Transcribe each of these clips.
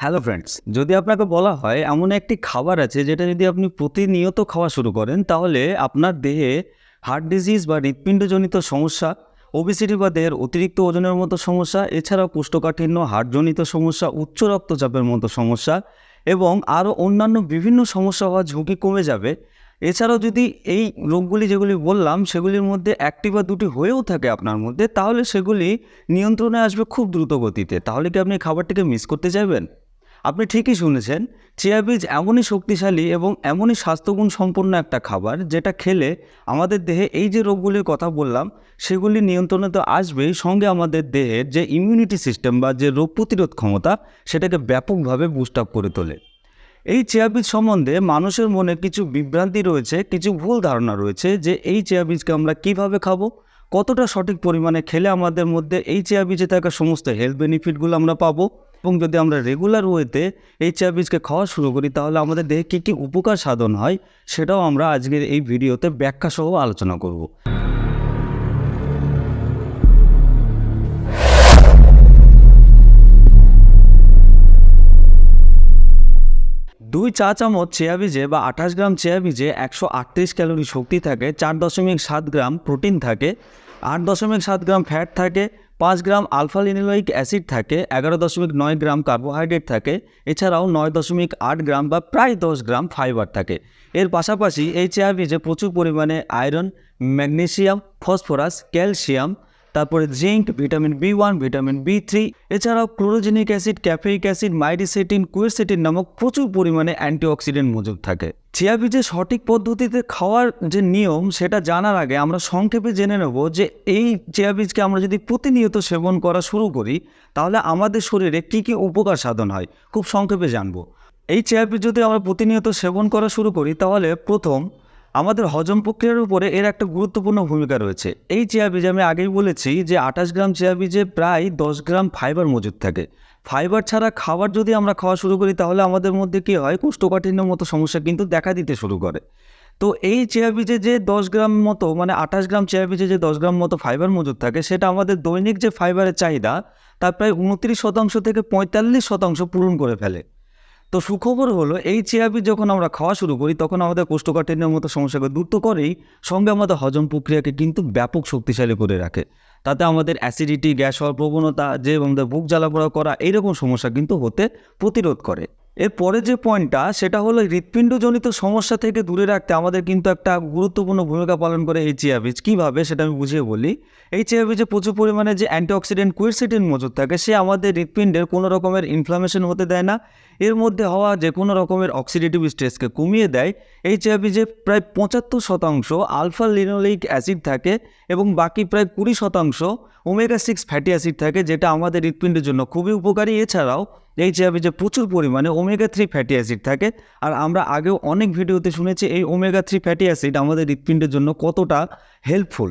Hello friends যদি আপনাকে বলা হয় এমন একটি খাবার আছে যেটা যদি আপনি প্রতিনিয়ত খাওয়া শুরু করেন, তাহলে আপনার দেহে হার্ট ডিজিজ বা হৃৎপিণ্ডজনিত সমস্যা ওবিসিটি বা দেহের অতিরিক্ত ওজনের মতো সমস্যা, এছাড়াও কোষ্ঠকাঠিন্য হার্টজনিত সমস্যা, উচ্চ রক্তচাপের মতো সমস্যা এবং আরও অন্যান্য বিভিন্ন সমস্যা হওয়ার ঝুঁকি কমে যাবে। এছাড়াও যদি এই রোগগুলি যেগুলি বললাম, সেগুলির মধ্যে একটি বা দুটি হয়েও থাকে আপনার মধ্যে, তাহলে সেগুলি নিয়ন্ত্রণে আসবে খুব দ্রুত গতিতে। তাহলে কি আপনি খাবারটিকে মিস করতে চাইবেন? আপনি ঠিকই শুনেছেন, চিয়া বীজ এমনই শক্তিশালী এবং এমনই স্বাস্থ্যগুণ সম্পন্ন একটা খাবার যেটা খেলে আমাদের দেহে এই যে রোগগুলির কথা বললাম, সেগুলি নিয়ন্ত্রণে তো আসবেই। সঙ্গে আমাদের দেহের যে ইমিউনিটি সিস্টেম বা যে রোগ প্রতিরোধ ক্ষমতা, সেটাকে ব্যাপকভাবে বুস্ট আপ করে তোলে। এই চেয়া বীজ সম্বন্ধে মানুষের মনে কিছু বিভ্রান্তি রয়েছে, কিছু ভুল ধারণা রয়েছে যে এই চেয়া বীজকে আমরা কীভাবে খাব, কতটা সঠিক পরিমাণে খেলে আমাদের মধ্যে এই চেয়া বীজে থাকা সমস্ত হেলথ বেনিফিটগুলো আমরা পাবো। এবং যদি আমরা রেগুলার ওয়েতে এই চেয়া বীজকে খাওয়া শুরু করি, তাহলে আমাদের দেহে কী কী উপকার সাধন হয়, সেটাও আমরা আজকের এই ভিডিওতে ব্যাখ্যা সহ আলোচনা করব। দুই চা চামচ চেয়া বীজে বা আঠাশ গ্রাম চেয়া বীজে একশো আটত্রিশ ক্যালোরি শক্তি থাকে, চার দশমিক সাত গ্রাম প্রোটিন থাকে, আট দশমিক সাত গ্রাম ফ্যাট থাকে পাঁচ গ্রাম আলফা লিনোলিক অ্যাসিড থাকে, এগারো দশমিক নয় গ্রাম কার্বোহাইড্রেট থাকে, এছাড়াও নয় দশমিক আট গ্রাম বা প্রায় দশ গ্রাম ফাইবার থাকে। এর পাশাপাশি এই চেয়া বীজে প্রচুর পরিমাণে আয়রন ম্যাগনেশিয়াম ফসফরাস, ক্যালসিয়াম তারপরে zinc, vitamin B one, vitamin B three, এছাড়াও chlorogenic acid, caffeic acid myricetin quercetin নামক প্রচুর পরিমাণে অ্যান্টিঅক্সিডেন্ট মজুদ থাকে। চিয়া বীজের সঠিক পদ্ধতিতে খাওয়ার যে নিয়ম, সেটা জানার আগে আমরা সংক্ষেপে জেনে নেব যে এই চিয়া বীজকে আমরা যদি প্রতিনিয়ত সেবন করা শুরু করি, তাহলে আমাদের শরীরে কী কী উপকার সাধন হয়, খুব সংক্ষেপে জানব। এই চেয়া বীজ যদি আমরা প্রতিনিয়ত সেবন করা শুরু করি, তাহলে প্রথম আমাদের হজম প্রক্রিয়ার উপরে এর একটা গুরুত্বপূর্ণ ভূমিকা রয়েছে। এই চেয়া বীজ আমি আগেই বলেছি যে আঠাশ গ্রাম চেয়া বীজে প্রায় দশ গ্রাম ফাইবার মজুদ থাকে। ফাইবার ছাড়া খাবার যদি আমরা খাওয়া শুরু করি, তাহলে আমাদের মধ্যে কী হয়? কোষ্ঠকাঠিন্যর মতো সমস্যা কিন্তু দেখা দিতে শুরু করে। তো এই চেয়া বীজে যে দশ গ্রাম মতো মানে আঠাশ গ্রাম চেয়া বীজে যে দশ গ্রাম মতো ফাইবার মজুদ থাকে, সেটা আমাদের দৈনিক যে ফাইবারের চাহিদা তার প্রায় উনত্রিশ শতাংশ থেকে পঁয়তাল্লিশ শতাংশ পূরণ করে ফেলে। তো সুখবর হলো, এই চেয়া বীজ যখন আমরা খাওয়া শুরু করি, তখন আমাদের কোষ্ঠকাঠিন্যের মতো সমস্যাকে দূর তো করেই সঙ্গে আমাদের হজম প্রক্রিয়াকে কিন্তু ব্যাপক শক্তিশালী করে রাখে। তাতে আমাদের অ্যাসিডিটি গ্যাস হওয়ার প্রবণতা, যে আমাদের বুক জ্বালাপোড়া করা, এইরকম সমস্যা কিন্তু হতে প্রতিরোধ করে। এরপরে যে পয়েন্টটা সেটা হলো হৃৎপিণ্ডজনিত সমস্যা থেকে দূরে রাখতে আমাদের কিন্তু একটা গুরুত্বপূর্ণ ভূমিকা পালন করে এই চিয়া বীজ কীভাবে? সেটা আমি বুঝিয়ে বলি। এই চিয়া বীজে প্রচুর পরিমাণে যে অ্যান্টিঅক্সিডেন্ট কুইরসিটিন মজুদ থাকে, সে আমাদের হৃৎপিণ্ডের কোনো রকমের ইনফ্লামেশন হতে দেয় না। এর মধ্যে হওয়া যে কোনো রকমের অক্সিডেটিভ স্ট্রেসকে কমিয়ে দেয় এই বীজে প্রায় পঁচাত্তর শতাংশ আলফা লিনোলিক অ্যাসিড থাকে এবং বাকি প্রায় কুড়ি শতাংশ ওমেগা সিক্স ফ্যাটি অ্যাসিড থাকে যেটা আমাদের হৃৎপিণ্ডের জন্য খুবই উপকারী। এছাড়াও এই বীজে প্রচুর পরিমাণে ওমেগা থ্রি ফ্যাটি অ্যাসিড থাকে, আর আমরা আগেও অনেক ভিডিওতে শুনেছি এই ওমেগা থ্রি ফ্যাটি অ্যাসিড আমাদের হৃৎপিণ্ডের জন্য কতটা হেল্পফুল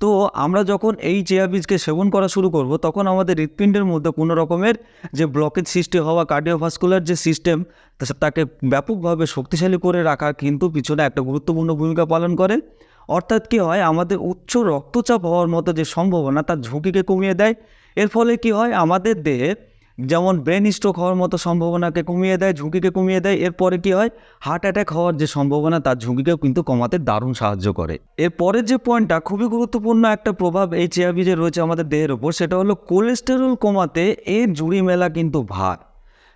তো আমরা যখন এই চেয়া বীজকে সেবন করা শুরু করব, তখন আমাদের হৃৎপিণ্ডের মধ্যে কোনো রকমের যে ব্লকেজ সৃষ্টি হওয়া, কার্ডিওভাস্কুলার যে সিস্টেম তাকে ব্যাপকভাবে শক্তিশালী করে রাখা কিন্তু পিছনে একটা গুরুত্বপূর্ণ ভূমিকা পালন করে। অর্থাৎ কী হয়, আমাদের উচ্চ রক্তচাপ হওয়ার মতো যে সম্ভাবনা, তার ঝুঁকিকে কমিয়ে দেয়। এর ফলে কি হয়, আমাদের দেহে যেমন ব্রেন স্ট্রোক হওয়ার মতো সম্ভাবনাকে কমিয়ে দেয়, ঝুঁকিকে কমিয়ে দেয়, এরপরে কি হয়? হার্ট অ্যাটাক হওয়ার যে সম্ভাবনা, তার ঝুঁকিকেও কিন্তু কমাতে দারুণ সাহায্য করে। এরপরের যে পয়েন্টটা খুবই গুরুত্বপূর্ণ একটা প্রভাব এই চেয়া রয়েছে আমাদের দেহের ওপর সেটা হলো কোলেস্টেরল কমাতে এর জুড়ি মেলা কিন্তু ভার।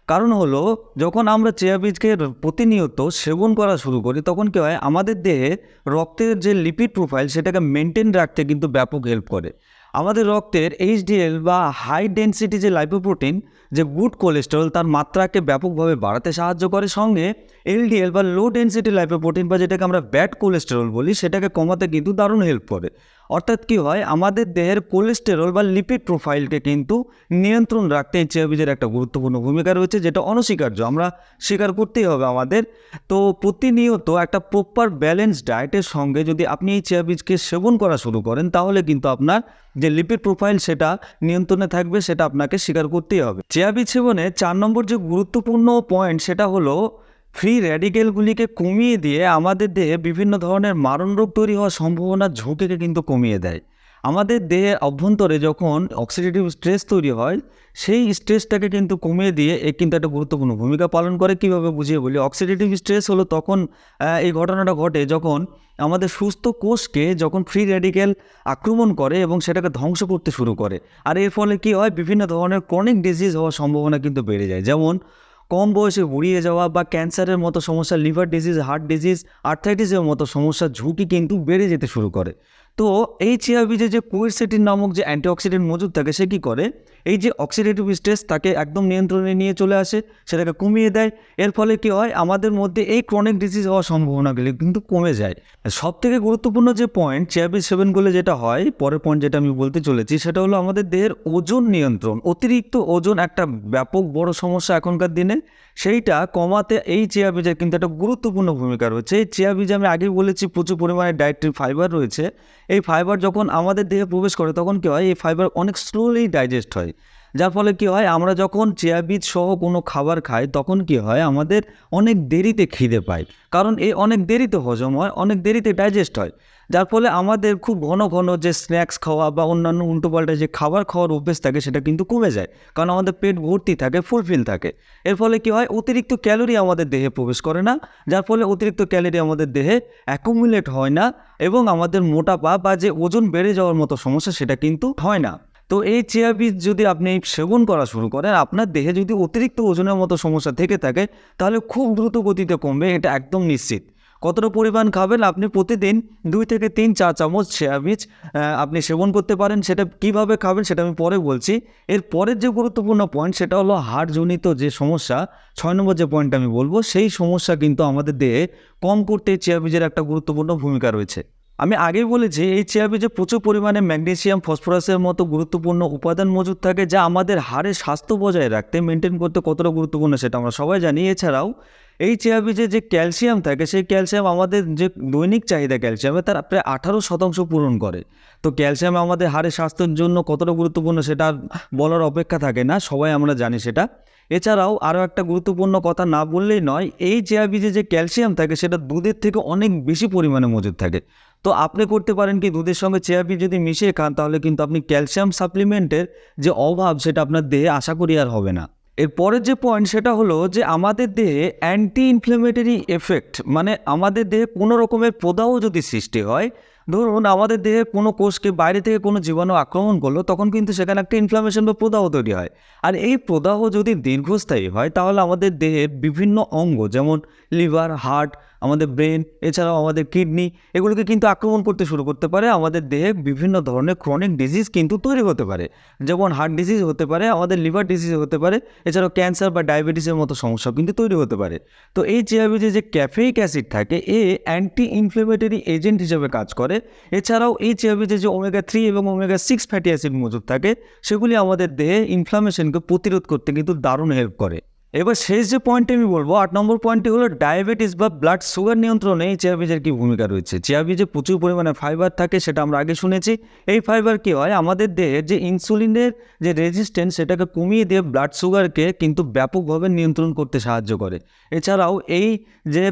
কারণ হলো, যখন আমরা চেয়া বীজকে প্রতিনিয়ত সেবন করা শুরু করি, তখন কী হয়? আমাদের দেহে রক্তের যে লিপিড প্রোফাইল সেটাকে মেনটেন রাখতে কিন্তু ব্যাপক হেল্প করে। আমাদের রক্তের এইচডিএল বা হাই ডেন্সিটি যে লাইপোপ্রোটিন যে গুড কোলেস্টেরল তার মাত্রাকে ব্যাপকভাবে বাড়াতে সাহায্য করে। সঙ্গে এলডিএল বা লো ডেন্সিটি লাইপোপ্রোটিন বা যেটাকে আমরা ব্যাড কোলেস্টেরল বলি, সেটাকে কমাতে কিন্তু দারুণ হেল্প করে। অর্থাৎ কী হয়? আমাদের দেহের কোলেস্টেরল বা লিপিড প্রোফাইলকে কিন্তু নিয়ন্ত্রণ রাখতে এই চেয়া একটা গুরুত্বপূর্ণ ভূমিকা রয়েছে, যেটা অনস্বীকার্য। আমরা স্বীকার করতেই হবে আমাদের। তো প্রতিনিয়ত একটা প্রপার ব্যালেন্স ডায়েটের সঙ্গে যদি আপনি এই চেয়া বীজকে সেবন করা শুরু করেন, তাহলে কিন্তু আপনার যে লিপিড প্রোফাইল সেটা নিয়ন্ত্রণে থাকবে, সেটা আপনাকে স্বীকার করতেই হবে। চেয়া বীজ সেবনে চার নম্বর যে গুরুত্বপূর্ণ পয়েন্ট সেটা হলো ফ্রি র্যাডিক্যালগুলিকে কমিয়ে দিয়ে আমাদের দেহে বিভিন্ন ধরনের মারণ রোগ তৈরি হওয়ার সম্ভাবনার ঝুঁকিকে কিন্তু কমিয়ে দেয়। আমাদের দেহে অভ্যন্তরে যখন অক্সিডেটিভ স্ট্রেস তৈরি হয়, সেই স্ট্রেসটাকে কিন্তু কমিয়ে দিয়ে এ কিন্তু একটা গুরুত্বপূর্ণ ভূমিকা পালন করে। কীভাবে বুঝিয়ে বলি? অক্সিডেটিভ স্ট্রেস হলো তখন এই ঘটনাটা ঘটে যখন আমাদের সুস্থ কোষকে যখন ফ্রি রেডিক্যাল আক্রমণ করে এবং সেটাকে ধ্বংস করতে শুরু করে। আর এর ফলে কি হয়? বিভিন্ন ধরনের ক্রনিক ডিজিজ হওয়ার সম্ভাবনা কিন্তু বেড়ে যায়। যেমন কম বয়সে বুড়িয়ে যাওয়া বা ক্যান্সারের মতো সমস্যা, লিভার ডিজিজ, হার্ট ডিজিজ আর্থাইটিসের মতো সমস্যার ঝুঁকি কিন্তু বেড়ে যেতে শুরু করে। তো এই চিয়া বীজে যে কোয়েরসেটিন নামক যে অ্যান্টিঅক্সিডেন্ট মজুদ থাকে, সে কী করে? এই যে অক্সিডেটিভ স্ট্রেস তাকে একদম নিয়ন্ত্রণে নিয়ে চলে আসে, সেটাকে কমিয়ে দেয়। এর ফলে কী হয়? আমাদের মধ্যে এই ক্রনিক ডিজিজ হওয়ার সম্ভাবনাগুলি কিন্তু কমে যায়। সব থেকে গুরুত্বপূর্ণ যে পয়েন্ট চিয়া বীজ সেবন করলে যেটা হয়, পরের পয়েন্ট যেটা আমি বলতে চলেছি, সেটা হলো আমাদের দেহের ওজন নিয়ন্ত্রণ। অতিরিক্ত ওজন একটা ব্যাপক বড় সমস্যা এখনকার দিনে। সেইটা কমাতে এই চিয়া বীজের কিন্তু একটা গুরুত্বপূর্ণ ভূমিকা রয়েছে। এই চিয়া বীজে আমি আগেই বলেছি, প্রচুর পরিমাণে ডায়েটরি ফাইবার রয়েছে। এই ফাইবার যখন আমাদের দেহে প্রবেশ করে, তখন কী হয়? এই ফাইবার অনেক স্লোলি ডাইজেস্ট হয়। যার ফলে কি হয়, আমরা যখন চিয়া বীজ সহ কোনো খাবার খাই, তখন কি হয়, আমাদের অনেক দেরিতে খিদে পায়। কারণ এই অনেক দেরিতে হজম হয়, অনেক দেরিতে ডাইজেস্ট হয়। যার ফলে আমাদের খুব ঘন ঘন যে স্ন্যাক্স খাওয়া বা অন্যান্য উল্টোপাল্টা যে খাবার খাওয়ার অভ্যেস থাকে, সেটা কিন্তু কমে যায়। কারণ আমাদের পেট ভর্তি থাকে ফুলফিল থাকে। এর ফলে কি হয়, অতিরিক্ত ক্যালোরি আমাদের দেহে প্রবেশ করে না, যার ফলে অতিরিক্ত ক্যালোরি আমাদের দেহে অ্যাকুমুলেট হয় না এবং আমাদের মোটাপা বা যে ওজন বেড়ে যাওয়ার মতো সমস্যা, সেটা কিন্তু হয় না। তো এই চিয়া বীজ যদি আপনি সেবন করা শুরু করেন, আপনার দেহে যদি অতিরিক্ত ওজনের মতো সমস্যা থেকে থাকে, তাহলে খুব দ্রুত গতিতে কমবে, এটা একদম নিশ্চিত। কতটা পরিমাণ খাবেন আপনি প্রতিদিন দুই থেকে তিন চা চামচ চিয়া বীজ আপনি সেবন করতে পারেন, সেটা কীভাবে খাবেন সেটা আমি পরে বলছি। এর পরের যে গুরুত্বপূর্ণ পয়েন্ট সেটা হলো হাড়জনিত যে সমস্যা, ছয় নম্বর যে পয়েন্ট আমি বলব, সেই সমস্যা কিন্তু আমাদের দেহে কম করতে চিয়া বীজের একটা গুরুত্বপূর্ণ ভূমিকা রয়েছে। আমি আগেই বলেছি এই চিয়া বীজে প্রচুর পরিমাণে ম্যাগনেসিয়াম, ফসফরাসের মতো গুরুত্বপূর্ণ উপাদান মজুদ থাকে যা আমাদের হাড়ের স্বাস্থ্য বজায় রাখতে মেনটেন করতে কতটা গুরুত্বপূর্ণ সেটা আমরা সবাই জানি। এছাড়াও এই চিয়া বীজে যে ক্যালসিয়াম থাকে, সেই ক্যালসিয়াম আমাদের যে দৈনিক চাহিদা ক্যালসিয়ামে তার প্রায় আঠারো শতাংশ পূরণ করে। তো ক্যালসিয়াম আমাদের হাড়ের স্বাস্থ্যের জন্য কতটা গুরুত্বপূর্ণ সেটা বলার অপেক্ষা থাকে না, সবাই আমরা জানি সেটা। এছাড়াও আরও একটা গুরুত্বপূর্ণ কথা না বললেই নয়, এই চিয়া বীজে যে ক্যালসিয়াম থাকে, সেটা দুধের থেকে অনেক বেশি পরিমাণে মজুদ থাকে। তো আপনি করতে পারেন কি, দুধের সঙ্গে চিয়া বীজ যদি মিশিয়ে খান, তাহলে কিন্তু আপনি ক্যালসিয়াম সাপ্লিমেন্টের যে অভাব, সেটা আপনার দেহে আশা করি আর হবে না। এর পরের যে পয়েন্ট সেটা হলো যে আমাদের দেহে অ্যান্টি ইনফ্লেমেটরি এফেক্ট মানে আমাদের দেহে কোনো রকমের প্রদাহ যদি সৃষ্টি হয়, ধরুন আমাদের দেহে কোনো কোষকে বাইরে থেকে কোনো জীবাণু আক্রমণ করল, তখন কিন্তু সেখানে একটা ইনফ্লামেশন বা প্রদাহ তৈরি হয়। আর এই প্রদাহ যদি দীর্ঘস্থায়ী হয়, তাহলে আমাদের দেহের বিভিন্ন অঙ্গ, যেমন লিভার হার্ট আমাদের ব্রেন এছাড়াও আমাদের কিডনি এগুলোকে কিন্তু আক্রমণ করতে শুরু করতে পারে। আমাদের দেহে বিভিন্ন ধরনের ক্রনিক ডিজিজ কিন্তু তৈরি হতে পারে। যেমন হার্ট ডিজিজ হতে পারে, আমাদের লিভার ডিজিজ হতে পারে, এছাড়াও ক্যান্সার বা ডায়াবেটিসের মতো সমস্যা কিন্তু তৈরি হতে পারে। তো এই চিয়াবিজে যে ক্যাফেইক অ্যাসিড থাকে, এ অ্যান্টি ইনফ্লেমেটরি এজেন্ট হিসেবে কাজ করে। এছাড়াও এই চিয়াবিজে যে ওমেগা থ্রি এবং ওমেগা সিক্স ফ্যাটি অ্যাসিড মজুদ থাকে, সেগুলি আমাদের দেহে ইনফ্লামেশনকে প্রতিরোধ করতে কিন্তু দারুণ হেল্প করে। এবার শেষ যে পয়েন্টটি আমি বলব, আট নম্বর পয়েন্টটি হলো ডায়াবেটিস বা ব্লাড সুগার নিয়ন্ত্রণে এই চেয়া বীজের কী ভূমিকা রয়েছে? চেয়া বীজে প্রচুর পরিমাণে ফাইবার থাকে, সেটা আমরা আগে শুনেছি। এই ফাইবার কী হয়? আমাদের দেহের যে ইনসুলিনের যে রেজিস্ট্যান্স সেটাকে কমিয়ে দিয়ে ব্লাড সুগারকে কিন্তু ব্যাপকভাবে নিয়ন্ত্রণ করতে সাহায্য করে। এছাড়াও এই যে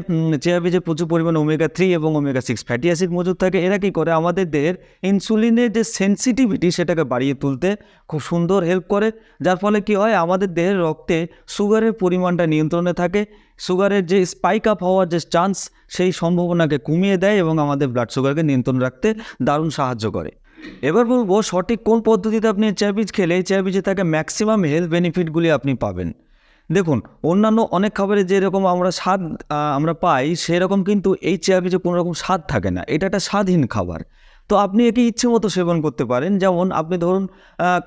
চেয়া বীজে প্রচুর পরিমাণে ওমেগা থ্রি এবং ওমেগা সিক্স ফ্যাটি অ্যাসিড মজুদ থাকে, এরা কী করে? আমাদের দেহের ইনসুলিনের যে সেন্সিটিভিটি সেটাকে বাড়িয়ে তুলতে খুব সুন্দর হেল্প করে। যার ফলে কী হয়? আমাদের দেহের রক্তে সুগারের পরিমাণটা নিয়ন্ত্রণে থাকে, সুগারের যে স্পাইক আপ হওয়ার যে চান্স সেই সম্ভাবনাকে কমিয়ে দেয় এবং আমাদের ব্লাড সুগারকে নিয়ন্ত্রণ রাখতে দারুণ সাহায্য করে। এবার বলব, সঠিক কোন পদ্ধতিতে আপনি চা বীজ খেলে, এই চা বীজে থাকে ম্যাক্সিমাম হেলথ বেনিফিটগুলি আপনি পাবেন। দেখুন, অন্যান্য অনেক খাবারে যেরকম আমরা স্বাদ আমরা পাই, সেরকম কিন্তু এই চেয়া বীজে কোনো রকম স্বাদ থাকে না। এটা একটা স্বাদহীন খাবার। তো আপনি একে ইচ্ছে মতো সেবন করতে পারেন। যেমন আপনি ধরুন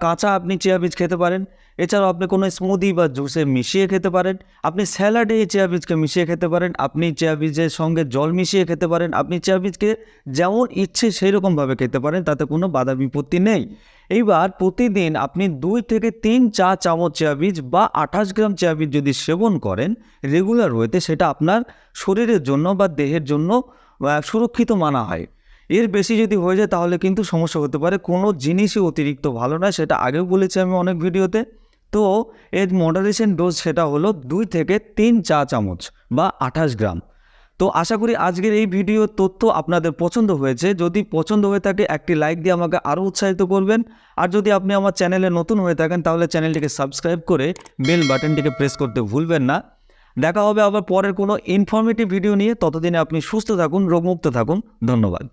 কাঁচা আপনি চেয়া বীজ খেতে পারেন। এছাড়াও আপনি কোনো স্মুদি বা জুসে মিশিয়ে খেতে পারেন। আপনি স্যালাডে এই চেয়া বীজকে মিশিয়ে খেতে পারেন। আপনি চেয়া বীজের সঙ্গে জল মিশিয়ে খেতে পারেন। আপনি চেয়া বীজকে যেমন ইচ্ছে সেই রকমভাবে খেতে পারেন, তাতে কোনো বাধা বিপত্তি নেই। এইবার প্রতিদিন আপনি দুই থেকে তিন চা চামচ চেয়া বীজ বা আঠাশ গ্রাম চেয়া বীজ যদি সেবন করেন রেগুলার ওয়েতে সেটা আপনার শরীরের জন্য বা দেহের জন্য সুরক্ষিত মানা হয়। এর বেশি যদি হয়ে যায় তাহলে কিন্তু সমস্যা হতে পারে। কোনো জিনিসই অতিরিক্ত ভালো নয়, সেটা আগেও বলেছি আমি অনেক ভিডিওতে। তো এর মডারেশন ডোজ সেটা হলো দুই থেকে তিন চা চামচ বা আঠাশ গ্রাম। তো আশা করি আজকের এই ভিডিও তথ্য আপনাদের পছন্দ হয়েছে। যদি পছন্দ হয়ে থাকে, একটি লাইক দিয়ে আমাকে আরও উৎসাহিত করবেন। আর যদি আপনি আমার চ্যানেলে নতুন হয়ে থাকেন, তাহলে চ্যানেলটিকে সাবস্ক্রাইব করে বেল বাটনটিকে প্রেস করতে ভুলবেন না। দেখা হবে আবার পরের কোনো ইনফরমেটিভ ভিডিও নিয়ে। ততদিনে আপনি সুস্থ থাকুন, রোগমুক্ত থাকুন। ধন্যবাদ।